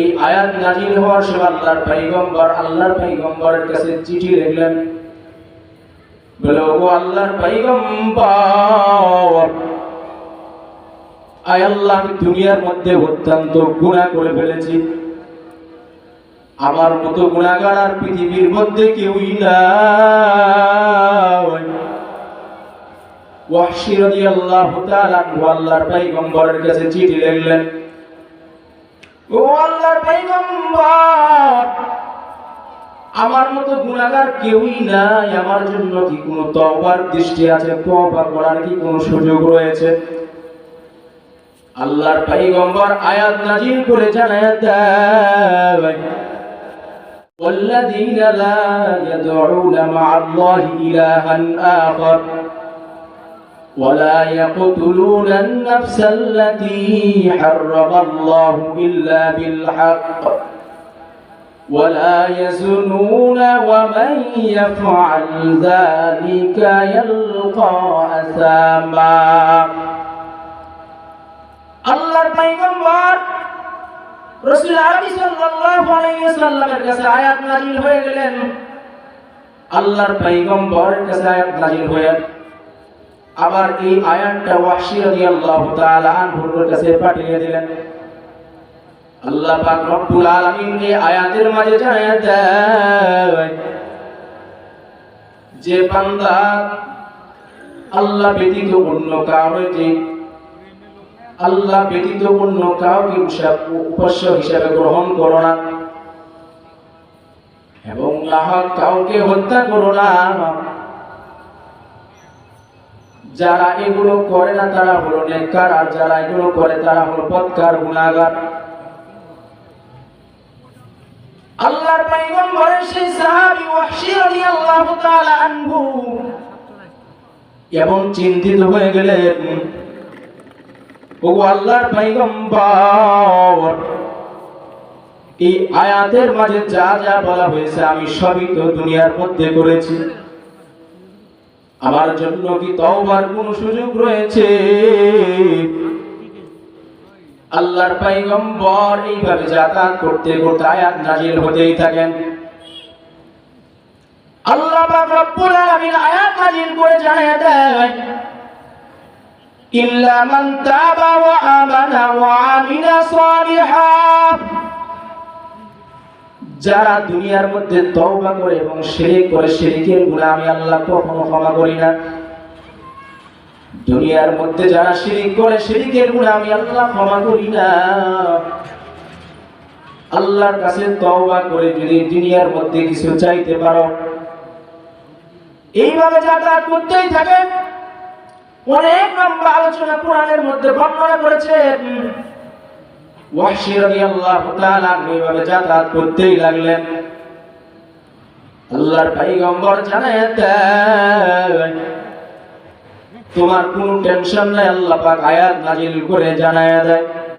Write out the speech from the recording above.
এই আয়াত নাজিল হওয়ার আল্লাহর পয়গম্বর, আল্লাহর পয়গম্বরের কাছে চিঠি লিখলেন। বলে ও আল্লাহর আয় আল্লাহ, আমি দুনিয়ার মধ্যে অত্যন্ত গুনাহ করে ফেলেছি। আমার মতো গুণাগার আর পৃথিবীর মধ্যে কেউই নাই। ওয়াহশী রাদিয়াল্লাহু তাআলা আনহু আল্লাহর পয়গম্বরের কাছে চিঠি লিখলেন ও আল্লাহর পয়গম্বর আমার মতো গুণাগার কেউই নাই আমার জন্য কি কোনো তওবার দৃষ্টি আছে তওবা করার কি কোনো সুযোগ রয়েছে আল্লাহর পয়গম্বর আয়াত নাজিল করে জানায় দেয় والذين لا يدعون مع الله إلها آخر ولا يقتلون النفس التي حرم الله إلا بالحق ولا يزنون ومن يفعل ذلك يلقى أثاما আল্লাহর পয়গম্বর রাসূল আরবি সাল্লাল্লাহু আলাইহি ওয়াসাল্লামের কাছে আয়াত নাযিল হয়ে গেলেন আল্লাহর পয়গম্বরের কাছে আয়াত নাযিল হয়ে আবার এই আয়াতটা ওয়াহশী রাদিয়াল্লাহু তাআলা আনহুর কাছে পাঠিয়ে দিলেন। আল্লাহ পাক রব্বুল আলামিন এই আয়াতের মাঝে জানিয়ে দেয়, যে বান্দা আল্লাহ ব্যতীত অন্য কাউকে, আল্লাহ ব্যতীত অন্য কাউকে উপাস্য হিসাবে গ্রহণ করো না এবং কাউকে হত্যা করো না। যারা এগুলো করে না, তারা হলো নেককার, আর যারা এগুলো করে, তারা হলো পৎকার গুণাগার আল্লাহর পয়গম্বরের সেই সাহাবী ওয়াহশী রাদিয়াল্লাহু তাআলা আনহু এমন চিন্তিত হয়ে গেলেন। ও আল্লাহর পয়গম্বর, এই আয়াতের মাঝে যা যা বলা হয়েছে আমি সবই তো দুনিয়ার মধ্যে করেছি। আমার জন্য কি তওবার কোন সুযোগ রয়েছে? আল্লাহর পয়গম্বর এইভাবে যাতায়াত করতে করতে আয়াত নাজিল হতেই থাকেন। আল্লাহ পাক রব্বুল আলামিন আয়াত নাজিল করে জানিয়ে দেয় ইল্লা মান তাবা ওয়া আমানা ওয়া আমিলা সালিহা। যারা দুনিয়ার মধ্যে তওবা করে এবং শিরিক করে শিরিকের গুনাহ আমি আল্লাহ কখনো ক্ষমা করি না। দুনিয়ার মধ্যে যারা শিরিক করে শিরিকের গুনাহ আমি আল্লাহ ক্ষমা করি না। আল্লাহর কাছে তওবা করে যদি দুনিয়ার মধ্যে কিছু চাইতে পারো। এইভাবে যাতায়াত করতেই থাকে, অনেক লম্বা আলোচনা কোরআনের মধ্যে বর্ণনা করেছেন। ওয়াহশী রাদিয়াল্লাহু তাআলা এইভাবে যাতায়াত করতেই লাগলেন। আল্লাহর পয়গম্বর জানায় তোমার কোনো টেনশন নাই, আল্লাহ পাক আয়াত নাজিল করে জানায় দেয়।